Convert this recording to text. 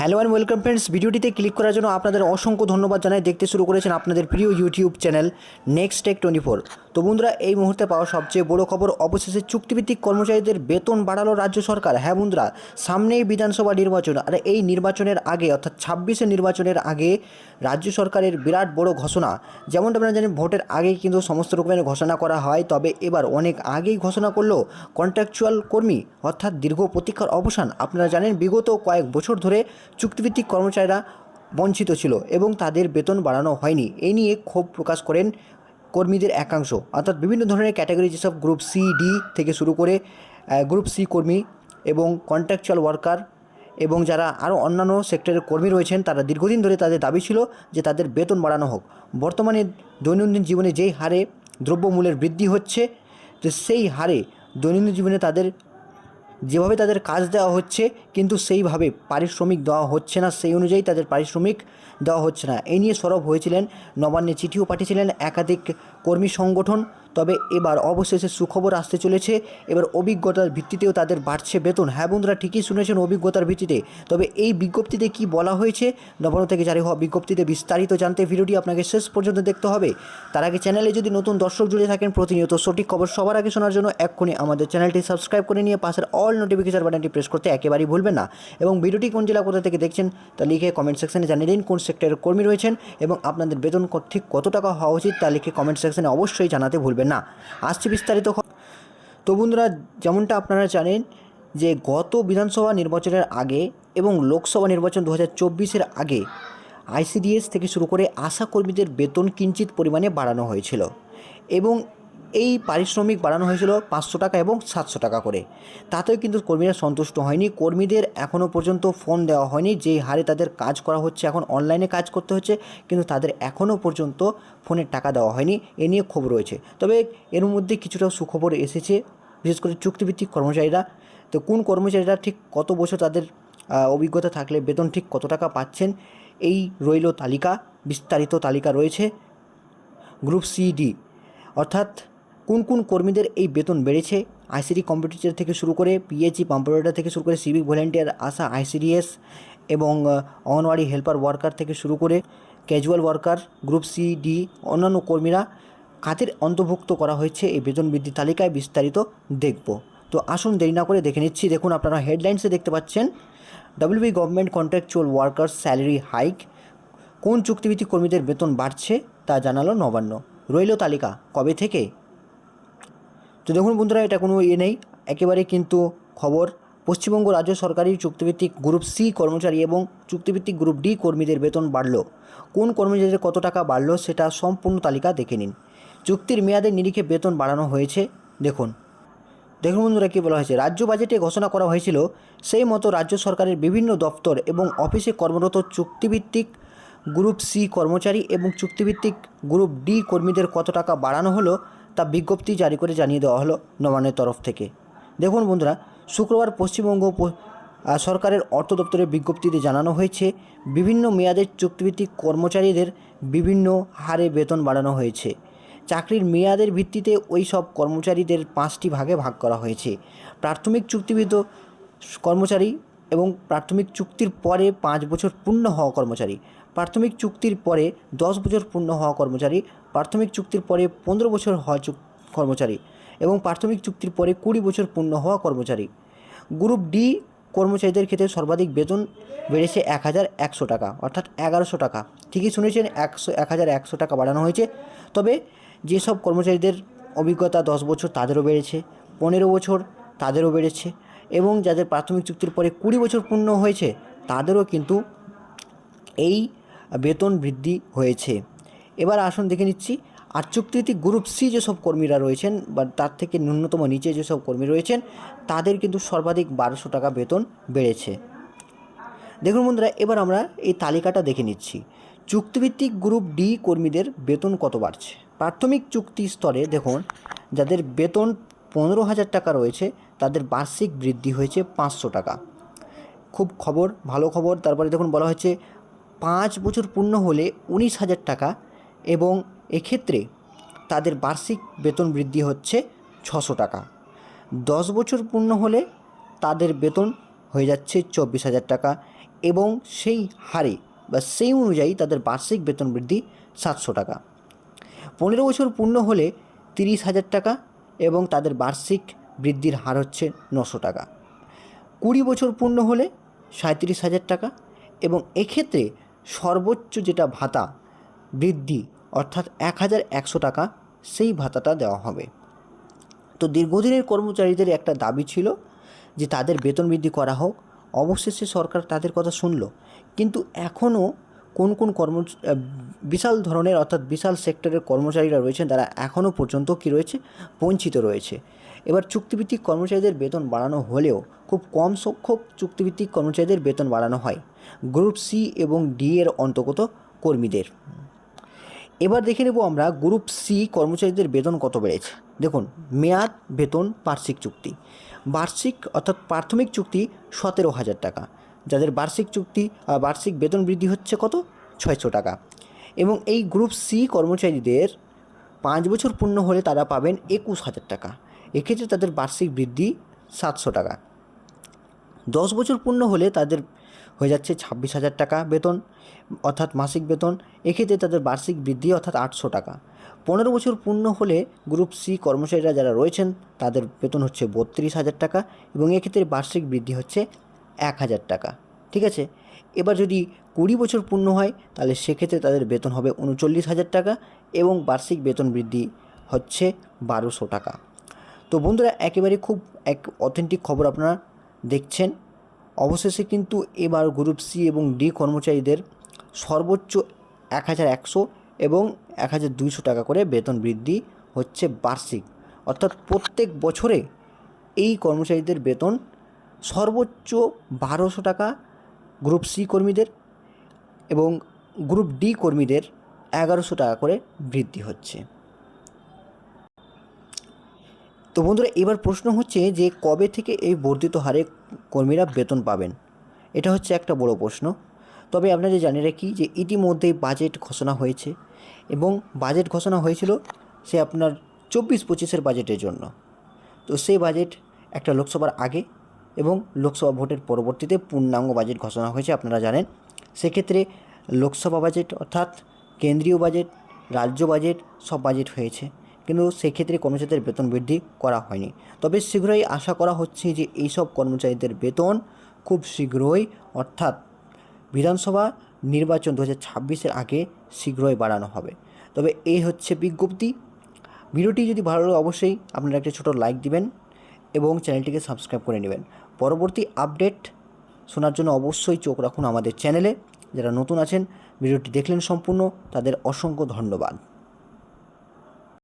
Hello and welcome friends, ভিডিওটিতে click করার জন্য আপনাদের অসংখ্য ধন্যবাদ জানাই। দেখতে শুরু করেছেন আপনাদের প্রিয় YouTube channel next tech twenty four. তো বন্ধুরা, এই মুহূর্তে পাওয়া সবচেয়ে বড় খবর, অবশেষে চুক্তিভিত্তিক কর্মচারীদের বেতন বাড়ালো রাজ্য সরকার। হ্যাঁ বন্ধুরা, সামনেই বিধানসভা নির্বাচন, আর এই নির্বাচনের আগে, অর্থাৎ ছাব্বিশে নির্বাচনের আগে রাজ্য সরকারের বিরাট বড় ঘোষণা। যেমনটা আপনারা জানেন ভোটের আগেই কিন্তু সমস্ত রকমের ঘোষণা করা হয়, তবে এবার অনেক আগেই ঘোষণা করল কন্ট্রাকচুয়াল কর্মী, অর্থাৎ দীর্ঘ প্রতীক্ষার অবসান। আপনারা জানেন, বিগত কয়েক বছর ধরে চুক্তিভিত্তিক কর্মচারীরা বঞ্চিত ছিল এবং তাদের বেতন বাড়ানো হয়নি। এই নিয়ে ক্ষোভ প্রকাশ করেন কর্মীদের একাংশ। অর্থাৎ বিভিন্ন ধরনের ক্যাটাগরি যেসব গ্রুপ সি, ডি থেকে শুরু করে গ্রুপ সি কর্মী এবং কন্ট্রাকচুয়াল ওয়ার্কার এবং যারা আরও অন্যান্য সেক্টরের কর্মী রয়েছেন, তারা দীর্ঘদিন ধরে তাদের দাবি ছিল যে তাদের বেতন বাড়ানো হোক। বর্তমানে দৈনন্দিন জীবনে যেই হারে দ্রব্যমূল্যের বৃদ্ধি হচ্ছে, তো সেই হারে দৈনন্দিন জীবনে তাদের যেভাবে তাদের কাজ দেওয়া হচ্ছে, কিন্তু সেইভাবে পারিশ্রমিক দেওয়া হচ্ছে না। সেই অনুযায়ী তাদের পারিশ্রমিক দেওয়া হচ্ছে না। এ নিয়ে সরব হয়েছিলেন নবান্নে চিঠিও পাঠিয়েছিলেন একাধিক কর্মী সংগঠন। তবে এবার অবশেষে সুখবর আসতে চলেছে। এবার অভিজ্ঞতার ভিত্তিতেও তাদের বাড়ছে বেতন। হ্যাঁ বন্ধুরা, ঠিকই শুনেছেন অভিজ্ঞতার ভিত্তিতে। তবে এই বিজ্ঞপ্তিতে কি বলা হয়েছে? নবান্ন থেকে জারি হওয়া বিজ্ঞপ্তিতে বিস্তারিত জানতে ভিডিওটি আপনাকে শেষ পর্যন্ত দেখতে হবে। তার আগে চ্যানেলে যদি নতুন দর্শক জুড়ে থাকেন, প্রতিনিয়ত সঠিক খবর সবার আগে শোনার জন্য এক্ষুনি আমাদের চ্যানেলটি সাবস্ক্রাইব করে নিয়ে পাশের অল নোটিফিকেশন বাটনটি প্রেস করতে একেবারেই ভুলবেন না। এবং ভিডিওটি কোন জেলা, কোথা থেকে দেখছেন তা লিখে কমেন্ট সেকশনে জানিয়ে দিন, কোন সেক্টরের কর্মী রয়েছেন এবং আপনাদের বেতন ঠিক কত টাকা হওয়া উচিত তা লিখে কমেন্ট সেকশনে অবশ্যই জানাতে ভুলবেন না, আসছে বিস্তারিত তো বন্ধুরা, যেমনটা আপনারা জানেন যে গত বিধানসভা নির্বাচনের আগে এবং লোকসভা নির্বাচন দু হাজার আগে আইসিডিএস থেকে শুরু করে আশা কর্মীদের বেতন কিঞ্চিত পরিমাণে বাড়ানো হয়েছিল। এবং এই পারিশ্রমিক বাড়ানো হয়েছিল পাঁচশো টাকা এবং সাতশো টাকা করে। তাতেও কিন্তু কর্মীরা সন্তুষ্ট হয়নি। কর্মীদের এখনও পর্যন্ত ফোন দেওয়া হয়নি। যেই হারে তাদের কাজ করা হচ্ছে, এখন অনলাইনে কাজ করতে হচ্ছে, কিন্তু তাদের এখনও পর্যন্ত ফোনের টাকা দেওয়া হয়নি। এ নিয়ে ক্ষোভ রয়েছে। তবে এর মধ্যে কিছুটা সুখবর এসেছে, বিশেষ করে চুক্তিভিত্তিক কর্মচারীরা। তো কোন কর্মচারীরা ঠিক কত বছর তাদের অভিজ্ঞতা থাকলে বেতন ঠিক কত টাকা পাচ্ছেন, এই রইল তালিকা। বিস্তারিত তালিকা রয়েছে। গ্রুপ সি ডি, অর্থাৎ কোন কোন কর্মীদের এই বেতন বেড়েছে? আইসিডি কম্পিটিটার থেকে শুরু করে পিএইচি পাম্পারেটার থেকে শুরু করে সিভিক ভলেন্টিয়ার আশা আইসিডিএস এবং অঙ্গনওয়াড়ি হেল্পার ওয়ার্কার থেকে শুরু করে casual worker group C D অন্যান্য কর্মীরা কাদের অন্তর্ভুক্ত করা হয়েছে? এই বেতন বৃদ্ধি তালিকায় বিস্তারিত দেখব। তো আসুন দেরি না করে দেখে নিচ্ছি। দেখুন, আপনারা হেডলাইন্সে দেখতে পাচ্ছেন WB government contractual workers salary hike কোন চুক্তিভিত্তিক কর্মীদের বেতন বাড়ছে তা জানালো নবান্ন। রইল তালিকা, কবে থেকে? তো দেখুন বন্ধুরা, এটা কোনো ইয়ে নেই। একেবারে কিন্তু খবর। পশ্চিমবঙ্গ রাজ্য সরকারি চুক্তিভিত্তিক গ্রুপ সি কর্মচারী এবং চুক্তিভিত্তিক গ্রুপ ডি কর্মীদের বেতন বাড়ল। কোন কর্মচারীদের কত টাকা বাড়লো সেটা সম্পূর্ণ তালিকা দেখে নিন। চুক্তির মেয়াদের নিরিখে বেতন বাড়ানো হয়েছে। দেখুন। দেখুন বন্ধুরা কী বলা হয়েছে। রাজ্য বাজেটে ঘোষণা করা হয়েছিল, সেই মতো রাজ্য সরকারের বিভিন্ন দপ্তর এবং অফিসে কর্মরত চুক্তিভিত্তিক গ্রুপ সি কর্মচারী এবং চুক্তিভিত্তিক গ্রুপ ডি কর্মীদের কত টাকা বাড়ানো হলো তা বিজ্ঞপ্তি জারি করে জানিয়ে দেওয়া হলো নবান্নের তরফ থেকে। দেখুন বন্ধুরা, শুক্রবার পশ্চিমবঙ্গ সরকারের অর্থ দপ্তরের বিজ্ঞপ্তিতে জানানো হয়েছে, বিভিন্ন মেয়াদের চুক্তিভিত্তিক কর্মচারীদের বিভিন্ন হারে বেতন বাড়ানো হয়েছে। চাকরির মেয়াদের ভিত্তিতে ওই সব কর্মচারীদের পাঁচটি ভাগে ভাগ করা হয়েছে। প্রাথমিক চুক্তিবিদ্ধ কর্মচারী এবং প্রাথমিক চুক্তির পরে পাঁচ বছর পূর্ণ হওয়া কর্মচারী। প্রাথমিক চুক্তির পরে দশ বছর পূর্ণ হওয়া কর্মচারী, প্রাথমিক চুক্তির পরে পনেরো বছর হওয়া কর্মচারী এবং প্রাথমিক চুক্তির পরে কুড়ি বছর পূর্ণ হওয়া কর্মচারী। গ্রুপ ডি কর্মচারীদের ক্ষেত্রে সর্বাধিক বেতন বেড়েছে এক হাজার একশো টাকা, অর্থাৎ এগারোশো টাকা। ঠিকই শুনেছেন, একশো এক হাজার একশো টাকা বাড়ানো হয়েছে। তবে যেসব কর্মচারীদের অভিজ্ঞতা দশ বছর তাদেরও বেড়েছে, পনেরো বছর তাদেরও বেড়েছে এবং যাদের প্রাথমিক চুক্তির পরে কুড়ি বছর পূর্ণ হয়েছে তাদেরও কিন্তু এই বেতন বৃদ্ধি হয়েছে। এবার আসুন দেখে নিচ্ছি। আর চুক্তিভিত্তিক গ্রুপ সি যেসব কর্মীরা রয়েছেন বা তার থেকে ন্যূনতম নিচে যেসব কর্মী রয়েছেন, তাদের কিন্তু সর্বাধিক বারোশো টাকা বেতন বেড়েছে। দেখুন বন্ধুরা, এবার আমরা এই তালিকাটা দেখে নিচ্ছি। চুক্তিভিত্তিক গ্রুপ ডি কর্মীদের বেতন কত বাড়ছে? প্রাথমিক চুক্তি স্তরে দেখুন, যাদের বেতন পনেরো হাজার টাকা রয়েছে, তাদের বার্ষিক বৃদ্ধি হয়েছে পাঁচশো টাকা। খুব খবর, ভালো খবর। তারপরে দেখুন বলা হয়েছে পাঁচ বছর পূর্ণ হলে উনিশ হাজার টাকা এবং এক্ষেত্রে তাদের বার্ষিক বেতন বৃদ্ধি হচ্ছে ছশো টাকা। দশ বছর পূর্ণ হলে তাদের বেতন হয়ে যাচ্ছে চব্বিশ হাজার টাকা এবং সেই হারে বা সেই অনুযায়ী তাদের বার্ষিক বেতন বৃদ্ধি সাতশো টাকা। পনেরো বছর পূর্ণ হলে তিরিশ হাজার টাকা এবং তাদের বার্ষিক বৃদ্ধির হার হচ্ছে নশো টাকা। কুড়ি বছর পূর্ণ হলে সাঁত্রিশ হাজার টাকা এবং এক্ষেত্রে সর্বোচ্চ যেটা ভাতা বৃদ্ধি, অর্থাৎ এক হাজার একশো টাকা, সেই ভাতাটা দেওয়া হবে। তো দীর্ঘদিনের কর্মচারীদের একটা দাবি ছিল যে তাদের বেতন বৃদ্ধি করা হোক। অবশেষে সরকার তাদের কথা শুনল। কিন্তু এখনও কোন কোন কর্ম বিশাল ধরনের, অর্থাৎ বিশাল সেক্টরের কর্মচারীরা রয়েছেন, তারা এখনও পর্যন্ত কী রয়েছে? বঞ্চিত রয়েছে। এবার চুক্তিভিত্তিক কর্মচারীদের বেতন বাড়ানো হলেও খুব কম সংখ্যক চুক্তিভিত্তিক কর্মচারীদের বেতন বাড়ানো হয়। গ্রুপ সি এবং ডি এর অন্তর্গত কর্মীদের। এবার দেখে নেব আমরা গ্রুপ সি কর্মচারীদের বেতন কত বেড়েছে। দেখুন, মেয়াদ, বেতন, বার্ষিক চুক্তি। বার্ষিক অর্থাৎ প্রাথমিক চুক্তি সতেরো হাজার টাকা। যাদের বার্ষিক চুক্তি বার্ষিক বেতন বৃদ্ধি হচ্ছে কত? ছয়শো টাকা। এবং এই গ্রুপ সি কর্মচারীদের পাঁচ বছর পূর্ণ হলে তারা পাবেন একুশ হাজার টাকা। এক্ষেত্রে তাদের বার্ষিক বৃদ্ধি সাতশো টাকা। দশ বছর পূর্ণ হলে তাদের হয়ে যাচ্ছে ছাব্বিশ হাজার টাকা বেতন, অর্থাৎ মাসিক বেতন। এক্ষেত্রে তাদের বার্ষিক বৃদ্ধি, অর্থাৎ আটশো টাকা। পনেরো বছর পূর্ণ হলে গ্রুপ সি কর্মচারীরা যারা রয়েছেন, তাদের বেতন হচ্ছে বত্রিশ হাজার টাকা এবং এক্ষেত্রে বার্ষিক বৃদ্ধি হচ্ছে এক হাজার টাকা। ঠিক আছে? এবার যদি কুড়ি বছর পূর্ণ হয়, তাহলে সেক্ষেত্রে তাদের বেতন হবে উনচল্লিশ হাজার টাকা এবং বার্ষিক বেতন বৃদ্ধি হচ্ছে বারোশো টাকা। তো বন্ধুরা, একেবারে খুব এক অথেন্টিক খবর আপনারা দেখছেন। অবশেষে কিন্তু এবার গ্রুপ সি এবং ডি কর্মচারীদের সর্বোচ্চ এক হাজার একশো এবং এক হাজার দুইশো টাকা করে বেতন বৃদ্ধি হচ্ছে বার্ষিক। অর্থাৎ প্রত্যেক বছরে এই কর্মচারীদের বেতন সর্বোচ্চ বারোশো টাকা, গ্রুপ সি কর্মীদের এবং গ্রুপ ডি কর্মীদের এগারোশো টাকা করে বৃদ্ধি হচ্ছে। তো বন্ধুরা, এবার প্রশ্ন হচ্ছে যে কবে থেকে এই বর্ধিত হারে কর্মীরা বেতন পাবেন? এটা হচ্ছে একটা বড় প্রশ্ন। তবে আপনাদের জানিয়ে রাখি যে ইতিমধ্যেই বাজেট ঘোষণা হয়েছে এবং বাজেট ঘোষণা হয়েছিল সে আপনার চব্বিশ পঁচিশের বাজেটের জন্য। তো সেই বাজেট একটা লোকসভার আগে এবং লোকসভা ভোটের পরবর্তীতে পূর্ণাঙ্গ বাজেট ঘোষণা হয়েছে, আপনারা জানেন। সেক্ষেত্রে লোকসভা বাজেট অর্থাৎ কেন্দ্রীয় বাজেট, রাজ্য বাজেট সব বাজেট হয়েছে। কিন্তু সেক্ষেত্রে কর্মচারীদের বেতন বৃদ্ধি করা হয়নি। তবে শীঘ্রই আশা করা হচ্ছে যে এইসব কর্মচারীদের বেতন খুব শীঘ্রই, অর্থাৎ বিধানসভা নির্বাচন দু হাজার আগে শীঘ্রই বাড়ানো হবে। তবে এই হচ্ছে বিজ্ঞপ্তি। ভিডিওটি যদি ভালো লাগে অবশ্যই আপনারা একটা ছোটো লাইক দিবেন এবং চ্যানেলটিকে সাবস্ক্রাইব করে নেবেন। পরবর্তী আপডেট শোনার জন্য অবশ্যই চোখ রাখুন আমাদের চ্যানেলে। যারা নতুন আছেন, ভিডিওটি দেখলেন সম্পূর্ণ, তাদের অসংখ্য ধন্যবাদ।